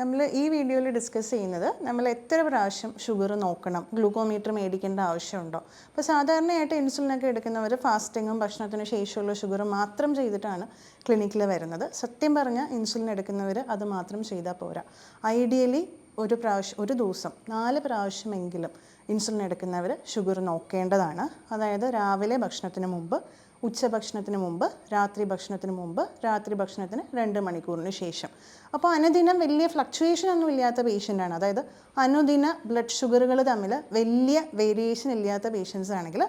നമ്മൾ ഈ വീഡിയോയിൽ ഡിസ്കസ് ചെയ്യുന്നത് നമ്മൾ എത്ര പ്രാവശ്യം ഷുഗർ നോക്കണം ഗ്ലൂക്കോമീറ്റർ മേടിക്കേണ്ട ആവശ്യമുണ്ടോ? അപ്പോൾ സാധാരണയായിട്ട് ഇൻസുലിനൊക്കെ എടുക്കുന്നവർ ഫാസ്റ്റിങ്ങും ഭക്ഷണത്തിന് ശേഷമുള്ള ഷുഗർ മാത്രം ചെയ്തിട്ടാണ് ക്ലിനിക്കിൽ വരുന്നത്. സത്യം പറഞ്ഞാൽ ഇൻസുലിൻ എടുക്കുന്നവർ അത് മാത്രം ചെയ്താൽ പോരാ. ഐഡിയലി ഒരു പ്രാവശ്യം ഒരു ദിവസം നാല് പ്രാവശ്യമെങ്കിലും ഇൻസുലിൻ എടുക്കുന്നവർ ഷുഗർ നോക്കേണ്ടതാണ്. അതായത് രാവിലെ ഭക്ഷണത്തിന് മുമ്പ് ഉച്ചഭക്ഷണത്തിന് മുമ്പ് രാത്രി ഭക്ഷണത്തിന് മുമ്പ് രാത്രി ഭക്ഷണത്തിന് രണ്ട് മണിക്കൂറിന് ശേഷം. അപ്പോൾ അനുദിനം വലിയ ഫ്ലക്ച്വേഷൻ ഒന്നും ഇല്ലാത്ത പേഷ്യന്റാണ് അതായത് അനുദിന ബ്ലഡ് ഷുഗറുകൾ തമ്മിൽ വലിയ വേരിയേഷൻ ഇല്ലാത്ത പേഷ്യൻസ് ആണെങ്കിൽ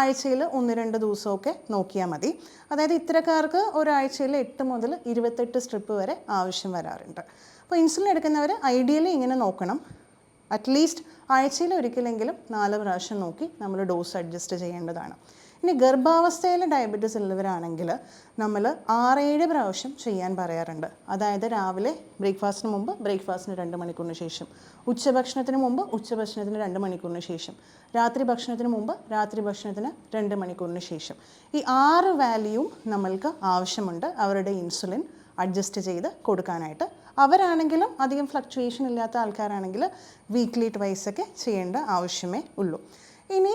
ആഴ്ചയിൽ ഒന്ന് രണ്ട് ദിവസമൊക്കെ നോക്കിയാൽ മതി. അതായത് ഇത്തരക്കാർക്ക് ഒരാഴ്ചയിൽ എട്ട് മുതൽ ഇരുപത്തെട്ട് സ്ട്രിപ്പ് വരെ ആവശ്യം വരാറുണ്ട്. അപ്പോൾ ഇൻസുലിൻ എടുക്കുന്നവർ ഐഡിയലി ഇങ്ങനെ നോക്കണം. അറ്റ്ലീസ്റ്റ് ആഴ്ചയിൽ ഒരിക്കലെങ്കിലും നാല് പ്രാവശ്യം നോക്കി നമ്മൾ ഡോസ് അഡ്ജസ്റ്റ് ചെയ്യേണ്ടതാണ്. ഇനി ഗർഭാവസ്ഥയിൽ ഡയബറ്റീസ് ഉള്ളവരാണെങ്കിൽ നമ്മൾ ആറേഴ് പ്രാവശ്യം ചെയ്യാൻ പറയാറുണ്ട്. അതായത് രാവിലെ ബ്രേക്ക്ഫാസ്റ്റിന് മുമ്പ് ബ്രേക്ക്ഫാസ്റ്റിന് രണ്ട് മണിക്കൂറിന് ശേഷം ഉച്ചഭക്ഷണത്തിന് മുമ്പ് ഉച്ചഭക്ഷണത്തിന് രണ്ട് മണിക്കൂറിന് ശേഷം രാത്രി ഭക്ഷണത്തിന് മുമ്പ് രാത്രി ഭക്ഷണത്തിന് രണ്ട് മണിക്കൂറിന് ശേഷം. ഈ ആറ് വാല്യൂവും നമ്മൾക്ക് ആവശ്യമുണ്ട് അവരുടെ ഇൻസുലിൻ അഡ്ജസ്റ്റ് ചെയ്ത് കൊടുക്കാനായിട്ട്. അവരാണെങ്കിലും അധികം ഫ്ലക്ച്വേഷൻ ഇല്ലാത്ത ആൾക്കാരാണെങ്കിൽ വീക്ക്ലി ട്വൈസ് ഒക്കെ ചെയ്യേണ്ട ആവശ്യമേ ഉള്ളൂ. ഇനി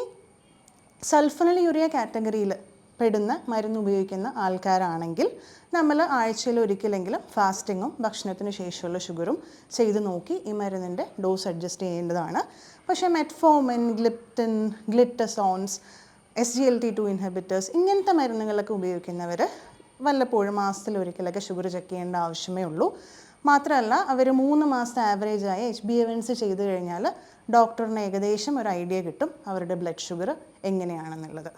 സൾഫണൽ യൂറിയ കാറ്റഗറിയിൽ പെടുന്ന മരുന്ന് ഉപയോഗിക്കുന്ന ആൾക്കാരാണെങ്കിൽ നമ്മൾ ആഴ്ചയിൽ ഒരിക്കലെങ്കിലും ഫാസ്റ്റിങ്ങും ഭക്ഷണത്തിന് ശേഷമുള്ള ഷുഗറും ചെയ്ത് നോക്കി ഈ മരുന്നിന്റെ ഡോസ് അഡ്ജസ്റ്റ് ചെയ്യേണ്ടതാണ്. പക്ഷേ metformin gliptin glitazones S G L T two inhibitors ഇങ്ങനത്തെ മരുന്നുകളൊക്കെ ഉപയോഗിക്കുന്നവർ വല്ലപ്പോഴും മാസത്തിൽ ഒരിക്കലൊക്കെ ഷുഗർ ചെക്ക് ചെയ്യേണ്ട ആവശ്യമേ ഉള്ളൂ. മാത്രമല്ല അവർ മൂന്ന് മാസത്തെ ആവറേജായ എച്ച് ബി എവൻസ് ചെയ്ത് കഴിഞ്ഞാൽ ഡോക്ടറിന് ഏകദേശം ഒരു ഐഡിയ കിട്ടും അവരുടെ ബ്ലഡ് ഷുഗർ എങ്ങനെയാണെന്നുള്ളത്.